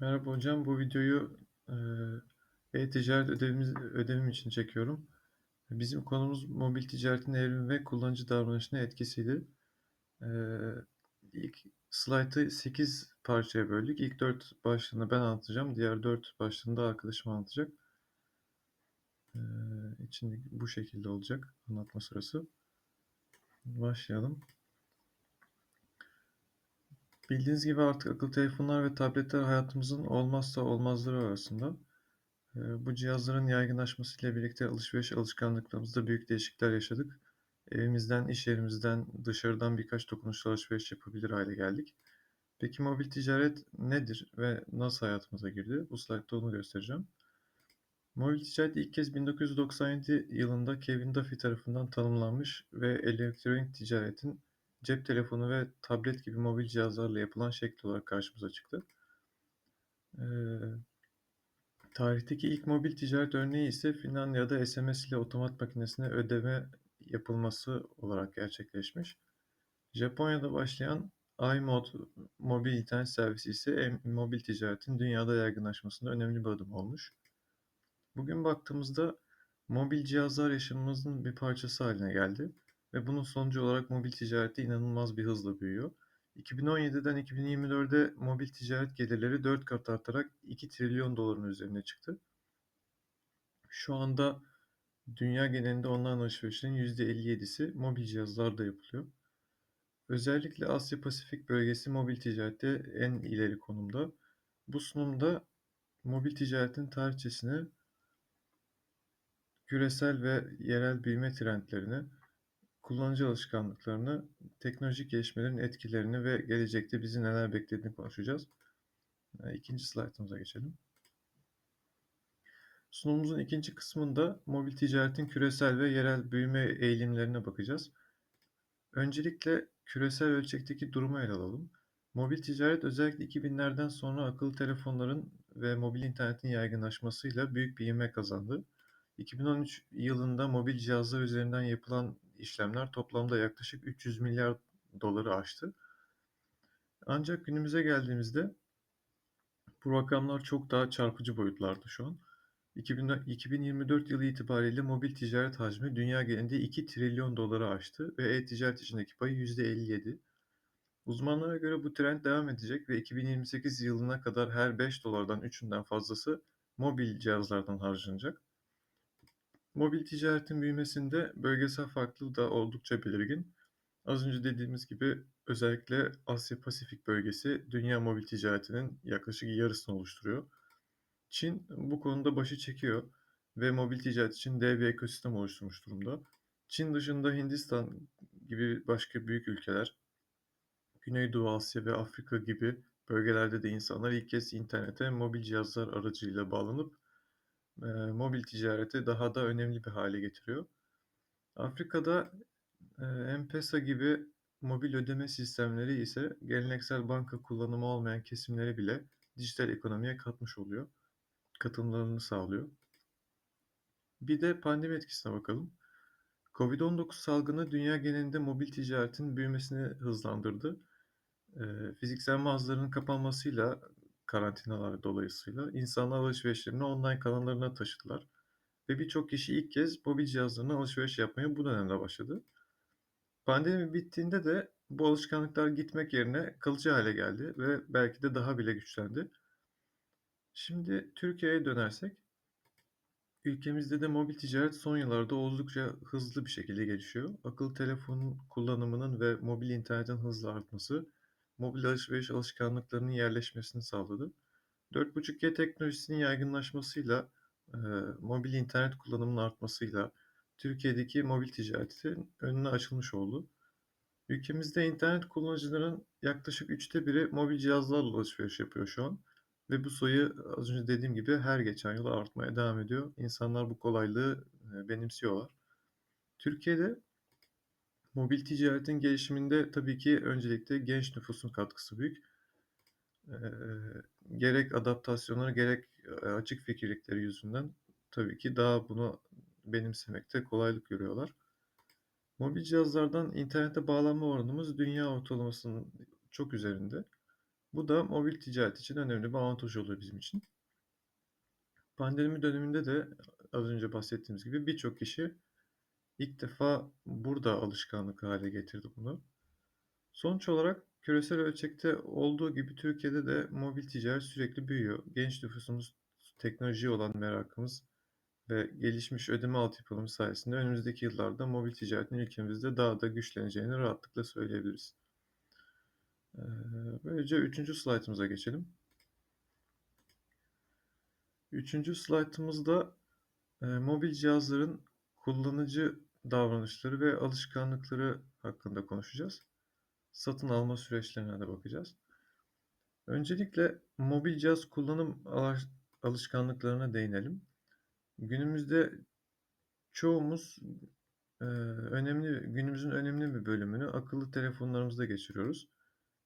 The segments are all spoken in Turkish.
Merhaba hocam, bu videoyu, eee, e-ticaret ödevimiz ödevim için çekiyorum. Bizim konumuz mobil ticaretin evrimi ve kullanıcı davranışına etkisiydi. Eee, ilk slaytı 8 parçaya böldük. İlk 4 başlığını ben anlatacağım. Diğer 4 başlığını da arkadaşım anlatacak. Eee, içindeki bu şekilde olacak anlatma sırası. Başlayalım. Bildiğiniz gibi artık akıllı telefonlar ve tabletler hayatımızın olmazsa olmazları arasında. Eee, bu cihazların yaygınlaşmasıyla birlikte alışveriş alışkanlıklarımızda büyük değişiklikler yaşadık. Evimizden, iş yerimizden, dışarıdan birkaç dokunuşla alışveriş yapabilir hale geldik. Peki mobil ticaret nedir ve nasıl hayatımıza girdi? Bu slaytta onu göstereceğim. Mobil ticaret ilk kez 1997 yılında Kevin Duffy tarafından tanımlanmış ve elektronik ticaretin cep telefonu ve tablet gibi mobil cihazlarla yapılan şekli olarak karşımıza çıktı. Eee Tarihteki ilk mobil ticaret örneği ise Finlandiya'da SMS ile otomat makinesine ödeme yapılması olarak gerçekleşmiş. Japonya'da başlayan iMod mobil internet servisi ise mobil ticaretin dünyada yaygınlaşmasında önemli bir adım olmuş. Bugün baktığımızda mobil cihazlar yaşamımızın bir parçası haline geldi ve bunun sonucu olarak mobil ticarette inanılmaz bir hızla büyüyor. 2017'den 2024'e mobil ticaret gelirleri 4 kat artarak 2 trilyon doların üzerine çıktı. Şu anda dünya genelinde online alışverişin %57'si mobil cihazlarda yapılıyor. Özellikle Asya Pasifik bölgesi mobil ticarette en ileri konumda. Bu sunumda mobil ticaretin tarihçesini, küresel ve yerel büyüme trendlerini, kullanıcı alışkanlıklarını, teknolojik gelişmelerin etkilerini ve gelecekte bizi neler beklediğini konuşacağız. İkinci slaytımıza geçelim. Sunumumuzun ikinci kısmında mobil ticaretin küresel ve yerel büyüme eğilimlerine bakacağız. Öncelikle küresel ölçekteki durumu ele alalım. Mobil ticaret özellikle 2000'lerden sonra akıllı telefonların ve mobil internetin yaygınlaşmasıyla büyük bir ivme kazandı. 2013 yılında mobil cihazlar üzerinden yapılan işlemler toplamda yaklaşık 300 milyar doları aştı. Ancak günümüze geldiğimizde bu rakamlar çok daha çarpıcı boyutlarda şu an. 2024 yılı itibariyle mobil ticaret hacmi dünya genelinde 2 trilyon doları aştı ve e-ticaret içindeki payı %57. Uzmanlara göre bu trend devam edecek ve 2028 yılına kadar her 5 dolardan 3'ünden fazlası mobil cihazlardan harcanacak. Mobil ticaretin büyümesinde bölgesel farklılığı da oldukça belirgin. Az önce dediğimiz gibi özellikle Asya Pasifik bölgesi dünya mobil ticaretinin yaklaşık yarısını oluşturuyor. Çin bu konuda başı çekiyor ve mobil ticaret için dev bir ekosistem oluşturmuş durumda. Çin dışında Hindistan gibi başka büyük ülkeler, Güneydoğu Asya ve Afrika gibi bölgelerde de insanlar ilk kez internete mobil cihazlar aracılığıyla bağlanıp e, mobil ticareti daha da önemli bir hale getiriyor. Afrika'da e, M-Pesa gibi mobil ödeme sistemleri ise geleneksel banka kullanımı olmayan kesimleri bile dijital ekonomiye katmış oluyor katılımlarını sağlıyor. Bir de pandemi etkisine bakalım. Covid-19 salgını dünya genelinde mobil ticaretin büyümesini hızlandırdı. E, fiziksel mağazaların kapanmasıyla, karantinalar dolayısıyla insanlar alışverişlerini online kanallarına taşıdılar. Ve birçok kişi ilk kez mobil cihazlarına alışveriş yapmaya bu dönemde başladı. Pandemi bittiğinde de bu alışkanlıklar gitmek yerine kalıcı hale geldi ve belki de daha bile güçlendi. Şimdi Türkiye'ye dönersek, ülkemizde de mobil ticaret son yıllarda oldukça hızlı bir şekilde gelişiyor. Akıllı telefonun kullanımının ve mobil internetin hızla artması, mobil alışveriş alışkanlıklarının yerleşmesini sağladı. 4.5G teknolojisinin yaygınlaşmasıyla, e, mobil internet kullanımının artmasıyla Türkiye'deki mobil ticaretin önüne açılmış oldu. Ülkemizde internet kullanıcıların yaklaşık üçte biri mobil cihazlarla alışveriş yapıyor şu an. Ve bu sayı az önce dediğim gibi her geçen yıl artmaya devam ediyor. İnsanlar bu kolaylığı benimsiyorlar. Türkiye'de mobil ticaretin gelişiminde tabii ki öncelikle genç nüfusun katkısı büyük. Gerek adaptasyonları gerek açık fikirlikleri yüzünden tabii ki daha bunu benimsemekte kolaylık görüyorlar. Mobil cihazlardan internete bağlanma oranımız dünya ortalamasının çok üzerinde. Bu da mobil ticaret için önemli bir avantaj oluyor bizim için. Pandemi döneminde de az önce bahsettiğimiz gibi birçok kişi ilk defa burada alışkanlık hale getirdi bunu. Sonuç olarak küresel ölçekte olduğu gibi Türkiye'de de mobil ticaret sürekli büyüyor. Genç nüfusumuz, teknolojiye olan merakımız ve gelişmiş ödeme altyapımız sayesinde önümüzdeki yıllarda mobil ticaretin ülkemizde daha da güçleneceğini rahatlıkla söyleyebiliriz. Ee, böylece üçüncü slaytımıza geçelim. Üçüncü slaytımızda e, mobil cihazların kullanıcı davranışları ve alışkanlıkları hakkında konuşacağız. Satın alma süreçlerine de bakacağız. Öncelikle mobil cihaz kullanım alışkanlıklarına değinelim. Günümüzde çoğumuz e, önemli günümüzün önemli bir bölümünü akıllı telefonlarımızda geçiriyoruz.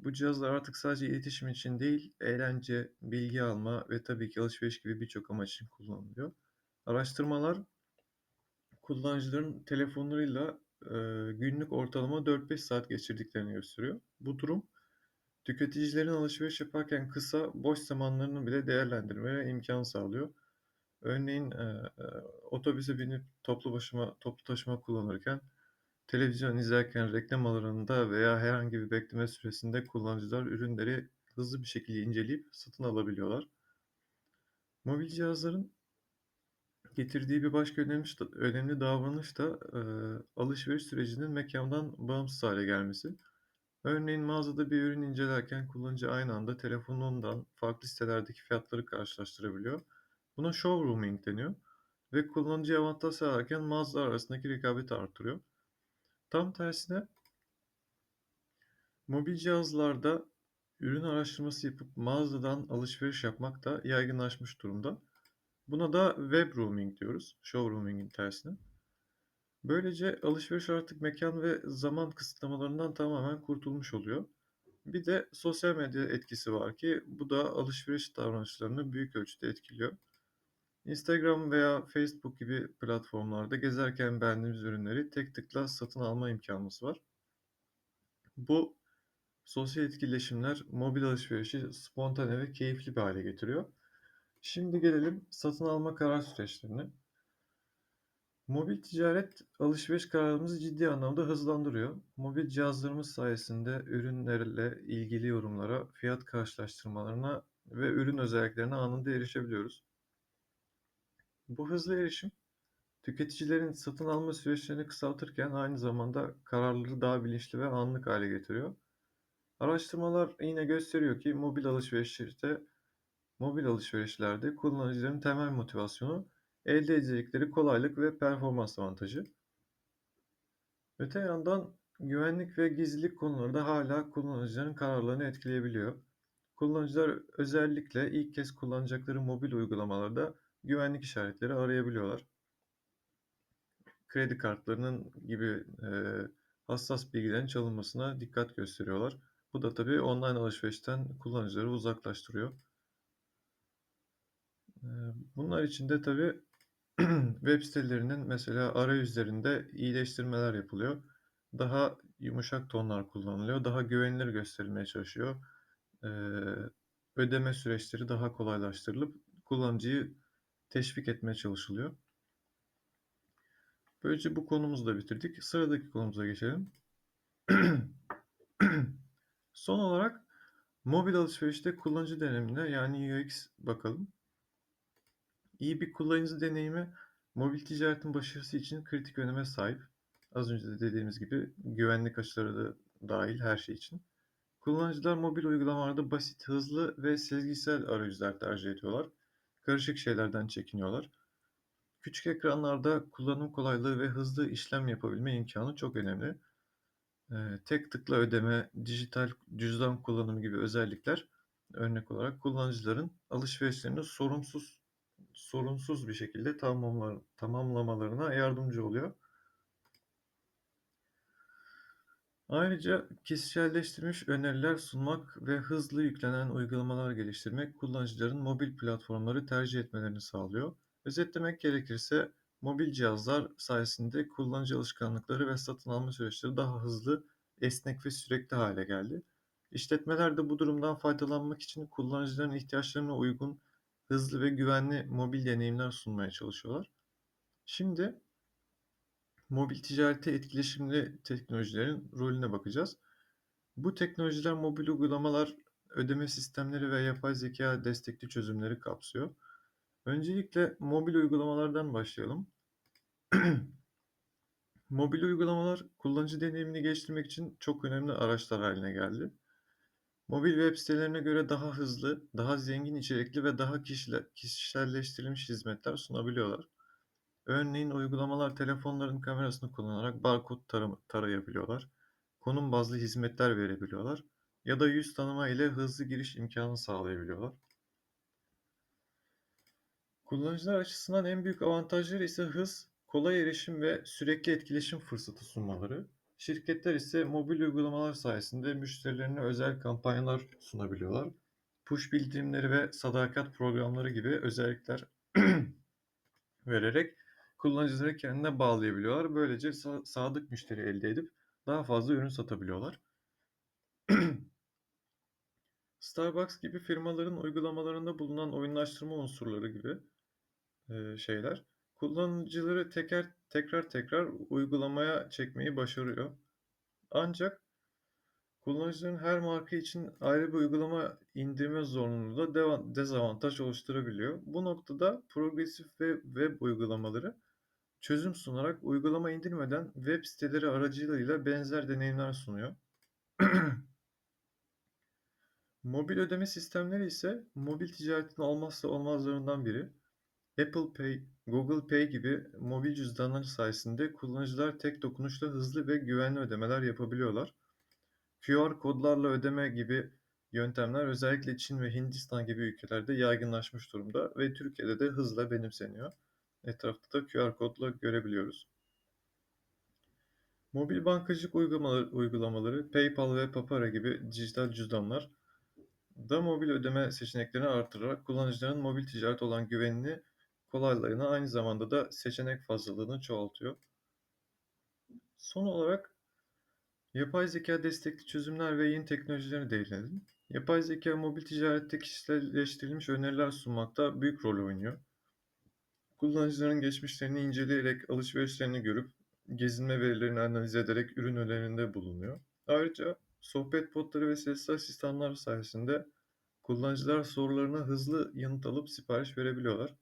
Bu cihazlar artık sadece iletişim için değil, eğlence, bilgi alma ve tabii ki alışveriş gibi birçok amaç için kullanılıyor. Araştırmalar kullanıcıların telefonlarıyla e, günlük ortalama 4-5 saat geçirdiklerini gösteriyor. Bu durum tüketicilerin alışveriş yaparken kısa, boş zamanlarını bile değerlendirmeye imkan sağlıyor. Örneğin e, e, otobüse binip toplu başıma, toplu taşıma kullanırken Televizyon izlerken reklam alanında veya herhangi bir bekleme süresinde kullanıcılar ürünleri hızlı bir şekilde inceleyip satın alabiliyorlar. Mobil cihazların getirdiği bir başka önemli, önemli davranış da e, alışveriş sürecinin mekandan bağımsız hale gelmesi. Örneğin mağazada bir ürün incelerken kullanıcı aynı anda telefonundan farklı sitelerdeki fiyatları karşılaştırabiliyor. Buna showrooming deniyor ve kullanıcıya avantaj sağlarken mağazalar arasındaki rekabeti artırıyor. Tam tersine mobil cihazlarda ürün araştırması yapıp mağazadan alışveriş yapmak da yaygınlaşmış durumda. Buna da web roaming diyoruz. Showrooming'in tersine. Böylece alışveriş artık mekan ve zaman kısıtlamalarından tamamen kurtulmuş oluyor. Bir de sosyal medya etkisi var ki bu da alışveriş davranışlarını büyük ölçüde etkiliyor. Instagram veya Facebook gibi platformlarda gezerken beğendiğimiz ürünleri tek tıkla satın alma imkanımız var. Bu sosyal etkileşimler mobil alışverişi spontane ve keyifli bir hale getiriyor. Şimdi gelelim satın alma karar süreçlerine. Mobil ticaret alışveriş kararımızı ciddi anlamda hızlandırıyor. Mobil cihazlarımız sayesinde ürünlerle ilgili yorumlara, fiyat karşılaştırmalarına ve ürün özelliklerine anında erişebiliyoruz. Bu hızlı erişim tüketicilerin satın alma süreçlerini kısaltırken aynı zamanda kararları daha bilinçli ve anlık hale getiriyor. Araştırmalar yine gösteriyor ki mobil alışverişte mobil alışverişlerde kullanıcıların temel motivasyonu elde edecekleri kolaylık ve performans avantajı. Öte yandan güvenlik ve gizlilik konuları da hala kullanıcıların kararlarını etkileyebiliyor. Kullanıcılar özellikle ilk kez kullanacakları mobil uygulamalarda güvenlik işaretleri arayabiliyorlar. Kredi kartlarının gibi e, hassas bilgilerin çalınmasına dikkat gösteriyorlar. Bu da tabii online alışverişten kullanıcıları uzaklaştırıyor. E, bunlar için de tabii web sitelerinin mesela arayüzlerinde iyileştirmeler yapılıyor. Daha yumuşak tonlar kullanılıyor. Daha güvenilir gösterilmeye çalışıyor. E, ödeme süreçleri daha kolaylaştırılıp kullanıcıyı teşvik etmeye çalışılıyor. Böylece bu konumuzu da bitirdik. Sıradaki konumuza geçelim. Son olarak mobil alışverişte kullanıcı deneyimine yani UX bakalım. İyi bir kullanıcı deneyimi mobil ticaretin başarısı için kritik öneme sahip. Az önce de dediğimiz gibi güvenlik açıları da dahil her şey için. Kullanıcılar mobil uygulamalarda basit, hızlı ve sezgisel arayüzler tercih ediyorlar karışık şeylerden çekiniyorlar. Küçük ekranlarda kullanım kolaylığı ve hızlı işlem yapabilme imkanı çok önemli. Ee, tek tıkla ödeme, dijital cüzdan kullanımı gibi özellikler örnek olarak kullanıcıların alışverişlerini sorunsuz sorunsuz bir şekilde tamamlamalarına yardımcı oluyor. Ayrıca kişiselleştirilmiş öneriler sunmak ve hızlı yüklenen uygulamalar geliştirmek kullanıcıların mobil platformları tercih etmelerini sağlıyor. Özetlemek gerekirse mobil cihazlar sayesinde kullanıcı alışkanlıkları ve satın alma süreçleri daha hızlı, esnek ve sürekli hale geldi. İşletmeler de bu durumdan faydalanmak için kullanıcıların ihtiyaçlarına uygun, hızlı ve güvenli mobil deneyimler sunmaya çalışıyorlar. Şimdi mobil ticarette etkileşimli teknolojilerin rolüne bakacağız. Bu teknolojiler mobil uygulamalar, ödeme sistemleri ve yapay zeka destekli çözümleri kapsıyor. Öncelikle mobil uygulamalardan başlayalım. Mobil uygulamalar kullanıcı deneyimini geliştirmek için çok önemli araçlar haline geldi. Mobil web sitelerine göre daha hızlı, daha zengin içerikli ve daha kişiselleştirilmiş hizmetler sunabiliyorlar. Örneğin uygulamalar telefonların kamerasını kullanarak barkod tarayabiliyorlar, konum bazlı hizmetler verebiliyorlar ya da yüz tanıma ile hızlı giriş imkanı sağlayabiliyorlar. Kullanıcılar açısından en büyük avantajları ise hız, kolay erişim ve sürekli etkileşim fırsatı sunmaları. Şirketler ise mobil uygulamalar sayesinde müşterilerine özel kampanyalar sunabiliyorlar. Push bildirimleri ve sadakat programları gibi özellikler vererek kullanıcıları kendine bağlayabiliyorlar. Böylece sadık müşteri elde edip daha fazla ürün satabiliyorlar. Starbucks gibi firmaların uygulamalarında bulunan oyunlaştırma unsurları gibi şeyler kullanıcıları teker tekrar tekrar uygulamaya çekmeyi başarıyor. Ancak kullanıcıların her marka için ayrı bir uygulama indirme zorunluluğu da dezavantaj oluşturabiliyor. Bu noktada progresif ve web uygulamaları çözüm sunarak uygulama indirmeden web siteleri aracılığıyla benzer deneyimler sunuyor. Mobil ödeme sistemleri ise mobil ticaretin olmazsa olmazlarından biri. Apple Pay, Google Pay gibi mobil cüzdanlar sayesinde kullanıcılar tek dokunuşla hızlı ve güvenli ödemeler yapabiliyorlar. QR kodlarla ödeme gibi yöntemler özellikle Çin ve Hindistan gibi ülkelerde yaygınlaşmış durumda ve Türkiye'de de hızla benimseniyor. Etrafta da QR kodla görebiliyoruz. Mobil bankacılık uygulamaları, uygulamaları PayPal ve Papara gibi dijital cüzdanlar da mobil ödeme seçeneklerini artırarak kullanıcıların mobil ticaret olan güvenini kolaylığını aynı zamanda da seçenek fazlalığını çoğaltıyor. Son olarak yapay zeka destekli çözümler ve yeni teknolojileri değinelim. Yapay zeka mobil ticarette kişiselleştirilmiş öneriler sunmakta büyük rol oynuyor. Kullanıcıların geçmişlerini inceleyerek alışverişlerini görüp gezinme verilerini analiz ederek ürün önerilerinde bulunuyor. Ayrıca sohbet botları ve sesli asistanlar sayesinde kullanıcılar sorularına hızlı yanıt alıp sipariş verebiliyorlar.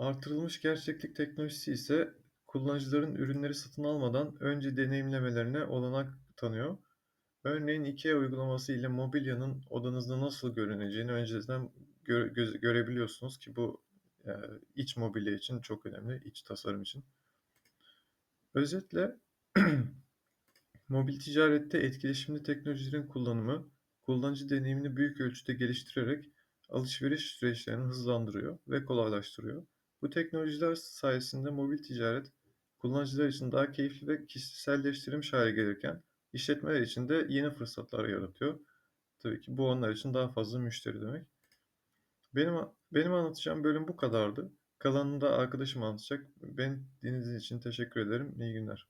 Artırılmış gerçeklik teknolojisi ise kullanıcıların ürünleri satın almadan önce deneyimlemelerine olanak tanıyor. Örneğin IKEA uygulaması ile mobilyanın odanızda nasıl görüneceğini önceden gö göz görebiliyorsunuz ki bu e, iç mobilya için çok önemli, iç tasarım için. Özetle mobil ticarette etkileşimli teknolojilerin kullanımı kullanıcı deneyimini büyük ölçüde geliştirerek alışveriş süreçlerini hızlandırıyor ve kolaylaştırıyor. Bu teknolojiler sayesinde mobil ticaret kullanıcılar için daha keyifli ve kişiselleştirilmiş hale gelirken işletmeler için de yeni fırsatlar yaratıyor. Tabii ki bu onlar için daha fazla müşteri demek. Benim benim anlatacağım bölüm bu kadardı. Kalanını da arkadaşım anlatacak. Beni dinlediğiniz için teşekkür ederim. İyi günler.